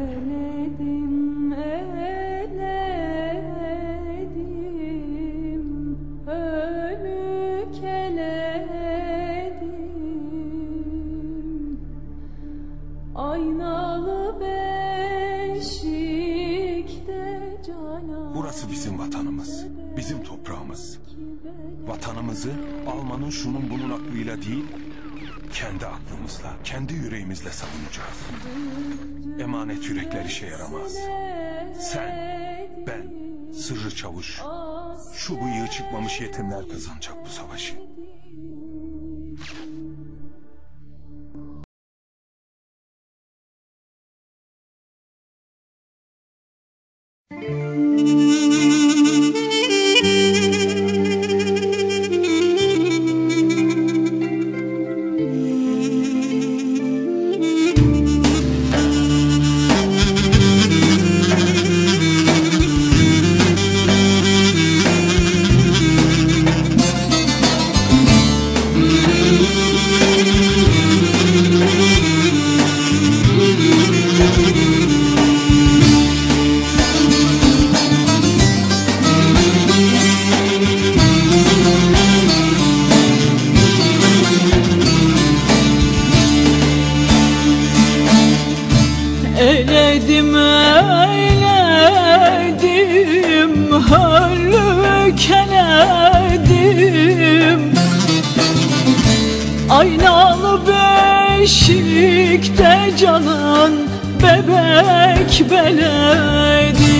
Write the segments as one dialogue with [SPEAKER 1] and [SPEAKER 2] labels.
[SPEAKER 1] Eledim, eledim, ölük eledim. Aynalı beşikte canan
[SPEAKER 2] Burası bizim vatanımız, bizim toprağımız. Vatanımızı Alman'ın şunun bunun aklıyla değil, kendi aklımızla, kendi yüreğimizle savunacağız. Emanet yürekler işe yaramaz. Sen, ben, Sırrı Çavuş, şu bıyığı çıkmamış yetimler kazanacak bu savaşı.
[SPEAKER 1] Eyledim Höllük eledim Aynalı beşikte canın Bebek beledim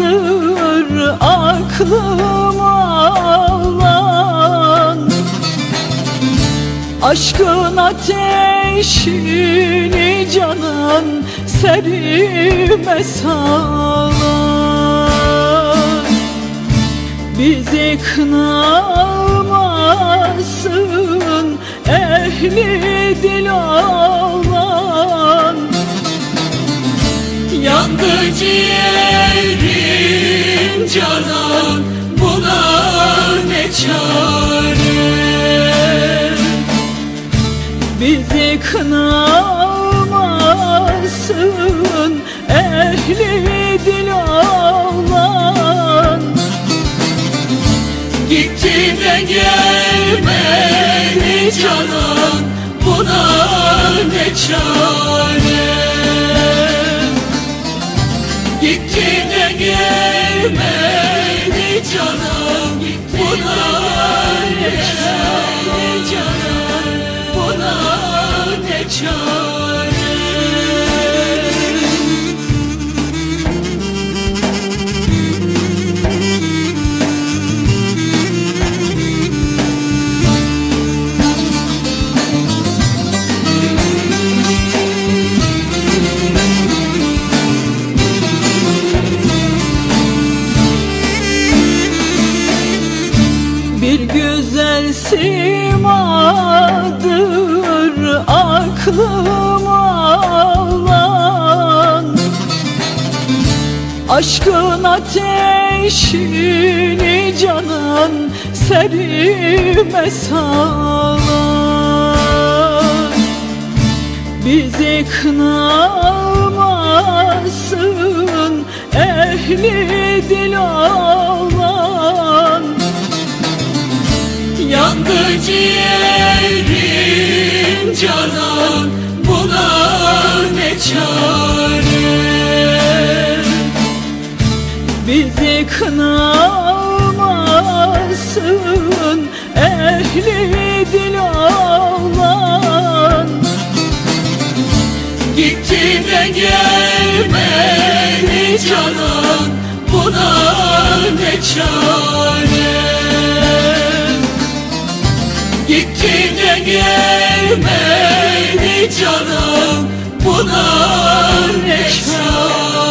[SPEAKER 1] simadır aklıma alan. Aşkın ateşini canan serime salan. Bizi kınamasın ehli dil olan. Yandı ciğerim canan Buna ne çare? Bizi kınamasın Ehli dil olan. Gitti de gelmedi canan Buna ne çare? Gitti de gelmedi canım Buna ne çare Buna ne çare simadır aklıma alan. Aşkın ateşini canan serime salan. Bizi kınamasın ehli dil olan ciğerim canan Buna ne çare? Bizi kınamasın Ehli dil ağlan Gitti de gelmedi canan Buna ne çare Gitti de gelmedi canım Buna ne çare